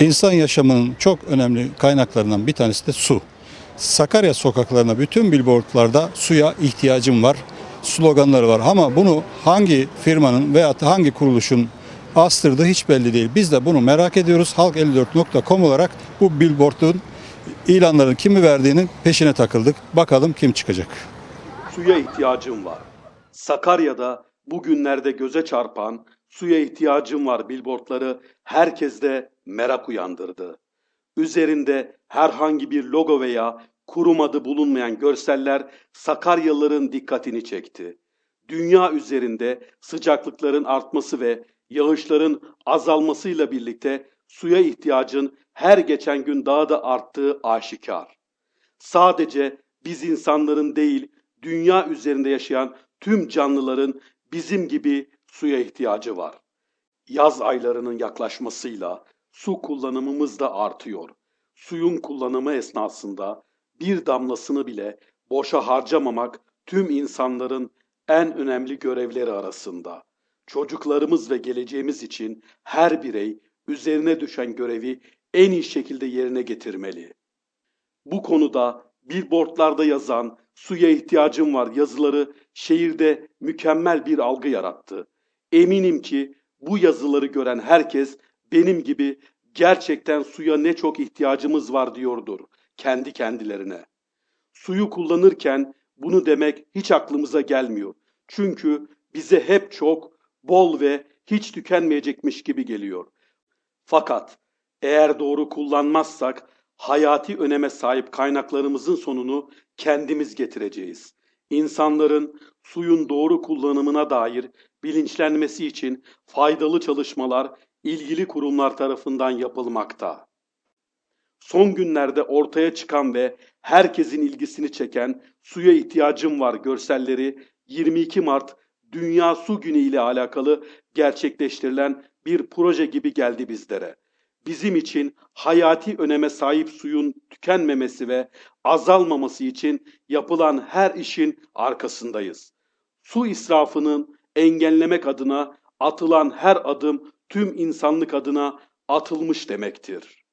İnsan yaşamının çok önemli kaynaklarından bir tanesi de su. Sakarya sokaklarına bütün billboardlarda suya ihtiyacım var sloganları var ama bunu hangi firmanın veya hangi kuruluşun astırdığı hiç belli değil. Biz de bunu merak ediyoruz. Halk54.com olarak bu billboardun ilanların kimi verdiğinin peşine takıldık. Bakalım kim çıkacak. Suya ihtiyacım var. Sakarya'da bugünlerde göze çarpan suya ihtiyacım var billboardları herkeste merak uyandırdı. Üzerinde herhangi bir logo veya kurum adı bulunmayan görseller Sakaryalıların dikkatini çekti. Dünya üzerinde sıcaklıkların artması ve yağışların azalmasıyla birlikte suya ihtiyacın her geçen gün daha da arttığı aşikar. Sadece biz insanların değil, dünya üzerinde yaşayan tüm canlıların bizim gibi suya ihtiyacı var. Yaz aylarının yaklaşmasıyla su kullanımımız da artıyor. Suyun kullanımı esnasında bir damlasını bile boşa harcamamak tüm insanların en önemli görevleri arasında. Çocuklarımız ve geleceğimiz için her birey üzerine düşen görevi en iyi şekilde yerine getirmeli. Bu konuda billboardlarda yazan suya ihtiyacım var yazıları şehirde mükemmel bir algı yarattı. Eminim ki bu yazıları gören herkes benim gibi gerçekten suya ne çok ihtiyacımız var diyordur kendi kendilerine. Suyu kullanırken bunu demek hiç aklımıza gelmiyor. Çünkü bize hep çok, bol ve hiç tükenmeyecekmiş gibi geliyor. Fakat eğer doğru kullanmazsak hayati öneme sahip kaynaklarımızın sonunu kendimiz getireceğiz. İnsanların suyun doğru kullanımına dair bilinçlenmesi için faydalı çalışmalar ilgili kurumlar tarafından yapılmakta. Son günlerde ortaya çıkan ve herkesin ilgisini çeken suya ihtiyacım var görselleri 22 Mart Dünya Su Günü ile alakalı gerçekleştirilen bir proje gibi geldi bizlere. Bizim için hayati öneme sahip suyun tükenmemesi ve azalmaması için yapılan her işin arkasındayız. Su israfının engellemek adına atılan her adım tüm insanlık adına atılmış demektir.